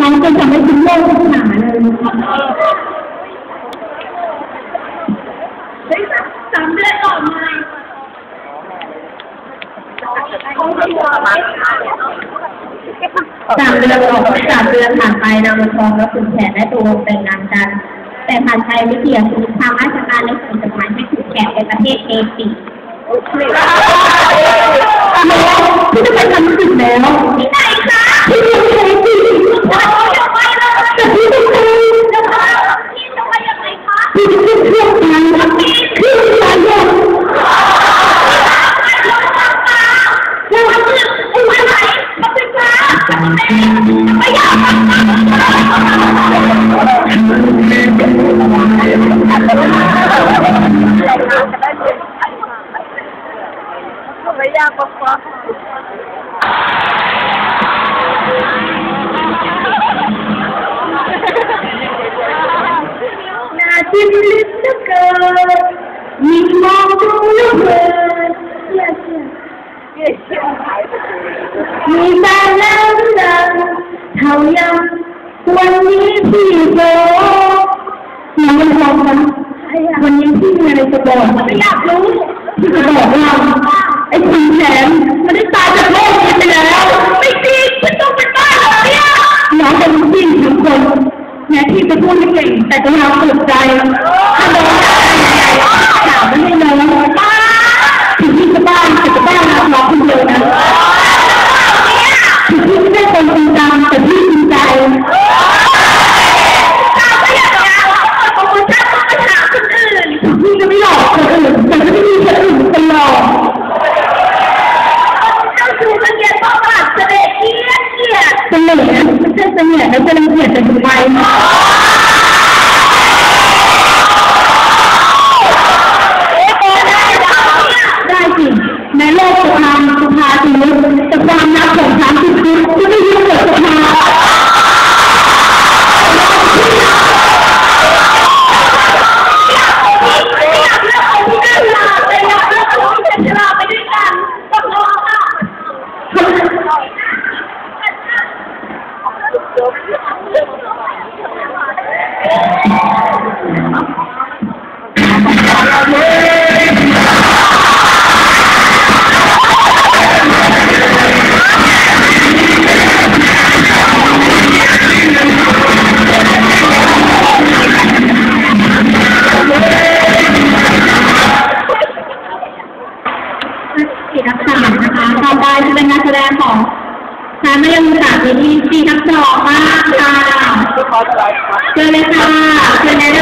น้องจะทำให้คุณโลกทุกหนาเลยเฮ้ยสามเดือนก่อนไหมเขาไม่ยอมสามเดือนออกสามเดือนผ่านไปนางวันทองและขุนแผนได้ตัวแต่งงานกัน แต่ผ่านใช้วิธีคือทางราชการได้ส่งจดหมายให้ขุนแผนไปประเทศเอปีพี่จะไปทำสิ่งแล้ว ไม่อยากไม่ยากป วันนี้พี่มีอะไรจะบอกไม่อยากรู้พี่จะบอกว่าไอ้คุณแผนมันได้ตายจากโลกนี้ไปแล้ว ไม่จริงมันต้องเป็นบ้าเหรอเนี่ยน้องเป็นผู้หญิงทุกคนแม้พี่จะพูดไม่เก่งแต่ก็ยังเปิดใจฮัลโหล เป็นเหล่นะไม่ใช่เสน่ห์แล้วจะรังเกียจแต่ทำไมได้สิในโลกสุภาสุภาสีแต่ความรักของฉันคือคุณจะไม่ยุ่งกับสุภา ไม่อยากเลือกคนที่รักแต่อยากเลือกคนที่เป็นฉลาดได้วยกันต้องรอค่ะสีทับสามนะคะต่อไปจะเป็นนักแสดงของ ชายไม่ยังมุตาที่นี่สีทับสองมากค่ะขอสไลด์ครับเชิญเลยค่ะเชิญแนะนำตัว